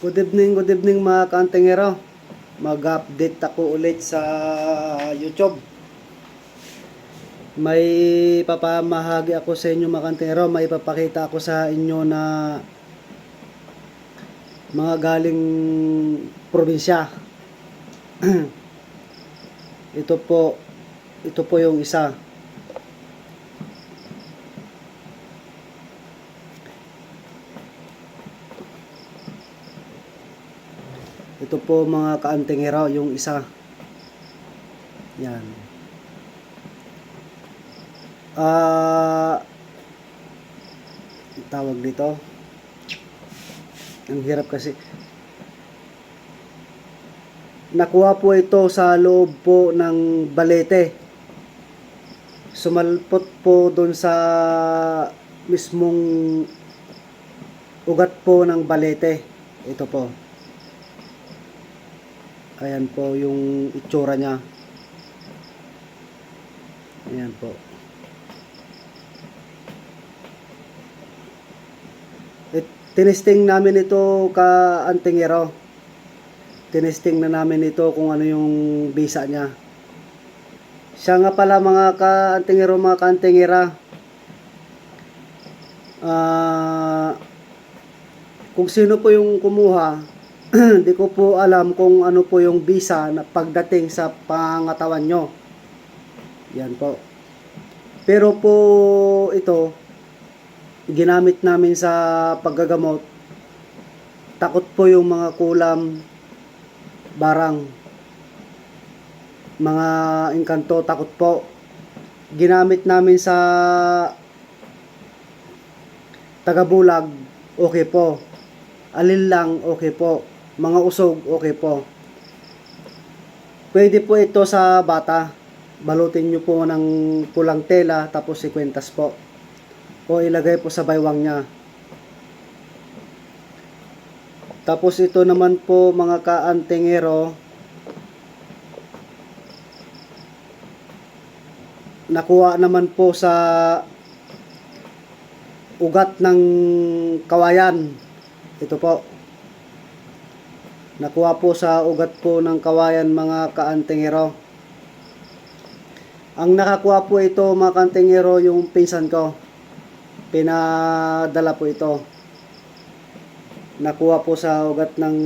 Good evening, good evening mga kantingero. Mag-update ako ulit sa YouTube. May papamahagi ako sa inyo mga kantingero. May papakita ako sa inyo na mga galing probinsya. ito po, ito po yung isa. Ito po mga kaantingero, yung isa. Yan. Ah, tawag dito. Ang hirap kasi. Nakuha po ito sa loob po ng balete. Sumalpot po doon sa mismong ugat po ng balete. Ito po. Ayan po yung itsura niya. Ayan po. It, tinesting namin ito ka antingero. Tinesting na namin ito kung ano yung bisa niya. Siya nga pala mga ka-antingero, mga ka-antingera. Ah, kung sino po yung kumuha, di ko po alam kung ano po yung visa na pagdating sa pangatawan nyo. Yan po. Pero po ito, ginamit namin sa paggagamot. Takot po yung mga kulam, barang, mga engkanto, takot po. Ginamit namin sa tagabulag, okay po. Alin lang, okay po. Mga usog, okay po. Pwede po ito sa bata. Balutin nyo po ng pulang tela, tapos sikwentas po. O ilagay po sa baywang niya. Tapos ito naman po mga kaantingero, nakuha naman po sa ugat ng kawayan. Ito po. Nakuha po sa ugat po ng kawayan mga kaantingero. Ang nakakuha po ito mga kaantingero yung pinsan ko. Pinadala po ito. Nakuha po sa ugat ng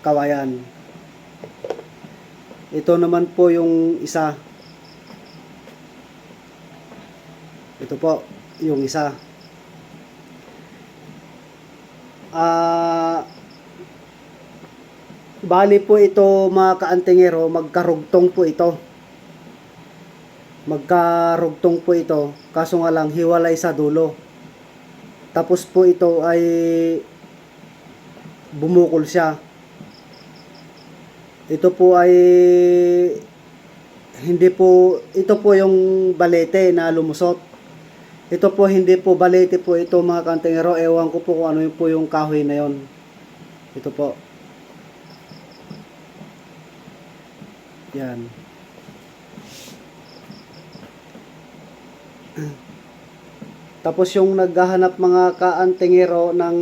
kawayan. Ito naman po yung isa. Ito po, yung isa. Ah, bali po ito mga kaantingero, magkarugtong po ito. Magkarugtong po ito, kaso nga lang hiwalay sa dulo. Tapos po ito ay bumukol siya. Ito po ay hindi po ito po yung balete na lumusot. Ito po hindi po balete po ito mga kantingero. Ewan ko po kung ano yung po yung kahoy na yon. Ito po. Yan. Tapos yung naghahanap mga kaantingero ng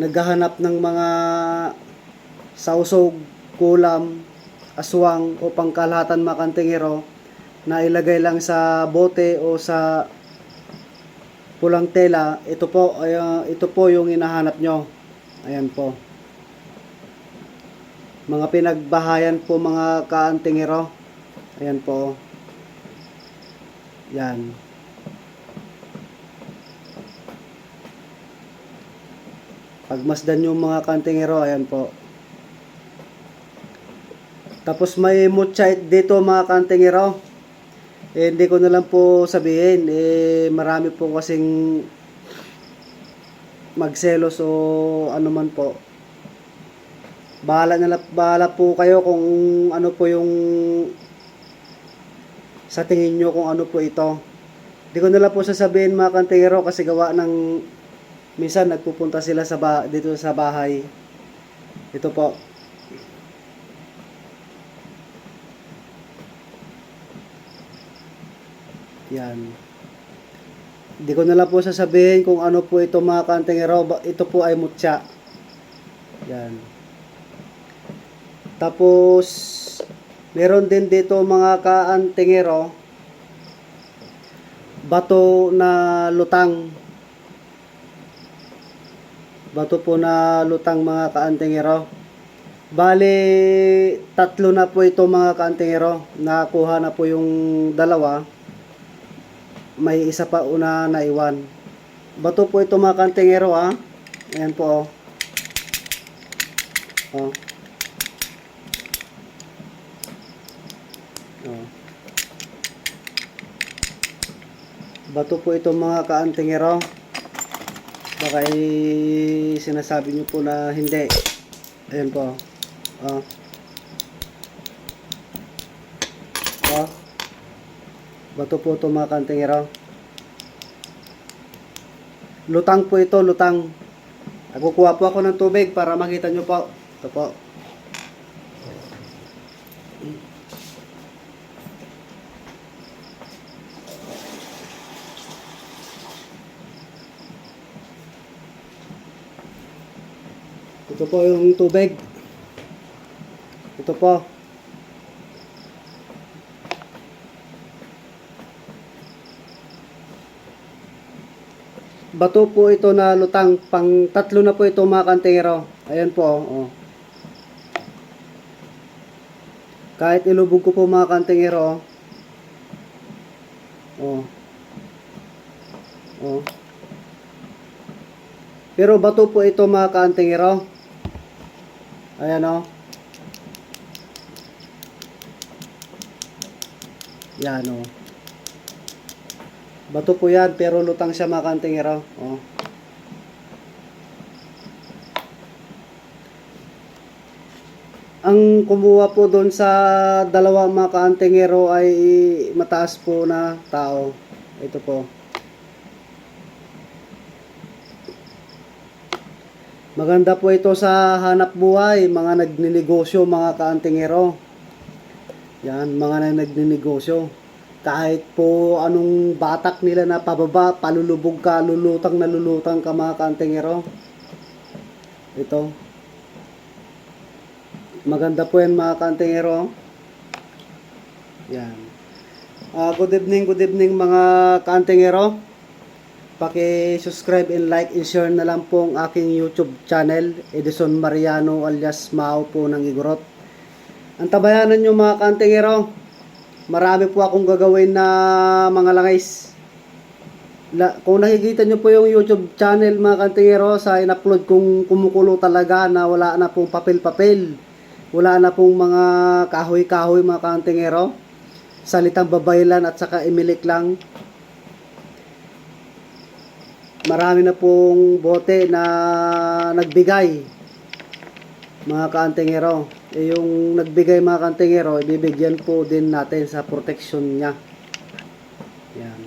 naghahanap ng mga sausog, kulam, aswang o pangkalahatan mga kantingero na ilagay lang sa bote o sa pulang tela, ito po, ay, ah, ito po yung hinahanap nyo. Ayan po. Mga pinagbahayan po mga kaantingero. Ayan po. Yan. Pagmasdan yung mga kantingero, ayan po. Tapos may mutchite dito mga kantingero. Eh, hindi ko na lang po sabihin. Eh, marami po kasing magselos o ano man po. Bahala na bahala po kayo kung ano po yung sa tingin nyo kung ano po ito. Hindi ko na lang po sasabihin mga kantingero kasi gawa ng minsan nagpupunta sila sa ba, dito sa bahay. Ito po. Yan. Hindi ko na lang po sasabihin kung ano po ito mga kantingero. Ito po ay mutya. Yan. Tapos, meron din dito mga kaantingero, bato na lutang. Bato po na lutang mga kaantingero. Bali, tatlo na po ito mga kaantingero. Nakuha na po yung dalawa. May isa pa una na iwan. Bato po ito mga kaantingero ah. Ayan po. Oh. Oh. Bato po ito mga kaantingero. Baka ay sinasabi niyo po na hindi. Ayan po. Oh. Oh. Bato po ito mga kaantingero. Lutang po ito, lutang. Nakukuha po ako ng tubig para makita nyo po. Ito po. Ito po yung tubig. Ito po. Bato po ito na lutang. Pang tatlo na po ito mga kantingero. Ayan po. Oh. Kahit ilubog ko po mga kantingero. Oh. Oh. Pero bato po ito mga kantingero. Ayan oh. Yan oh. Bato po yan, pero lutang siya mga kantingero. Oh. Ang kumuha po doon sa dalawa mga kaantingero ay mataas po na tao. Ito po. Maganda po ito sa hanap buhay, mga nagninegosyo, mga kaantingero. Yan, mga na nagninegosyo. Kahit po anong batak nila na pababa, palulubog ka, lulutang na lulutang ka mga kaantingero. Ito. Maganda po yan mga kaantingero. Yan. Ah, good evening, good evening mga kaantingero. Paki-subscribe and like and share na lang po ang aking YouTube channel, Edison Mariano alias Mao po ng Igorot. Ang tabayanan nyo mga kantingero, marami po akong gagawin na mga langis. La, kung nakikita nyo po yung YouTube channel mga kantingero sa in-upload kong kumukulo talaga na wala na pong papel-papel. Wala na pong mga kahoy-kahoy mga kantingero. Salitang babaylan at saka imilik lang marami na pong bote na nagbigay mga kaantingero. Eh, yung nagbigay mga kaantingero, ibibigyan po din natin sa protection niya. Yan.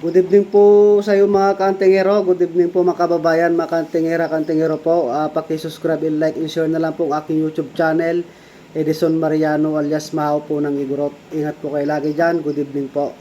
Good evening po sa iyo mga kaantingero. Good evening po mga kababayan, mga kaantingera, kaantingero po. Uh, paki-subscribe and like and share na lang po ang aking YouTube channel. Edison Mariano alias Mao po ng Igorot. Ingat po kayo lagi dyan. Good evening po.